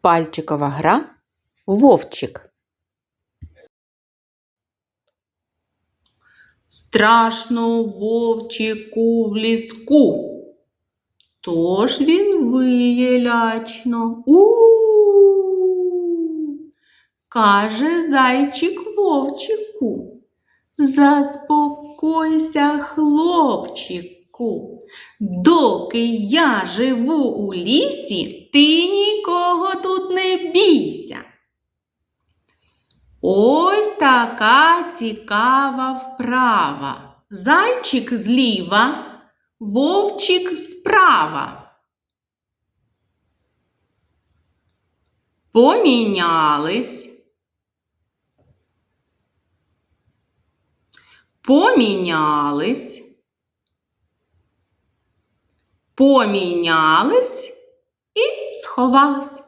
Пальчикова гра Вовчик. Страшно вовчику в ліску. Тож він виє лячно. у Каже зайчик вовчику. Заспокойся, хлопчику. Доки я живу у лісі, ти нікого тут не бійся. Ось така цікава вправа. Зайчик зліва, вовчик справа. Помінялись. Помінялись. Помінялись і сховались.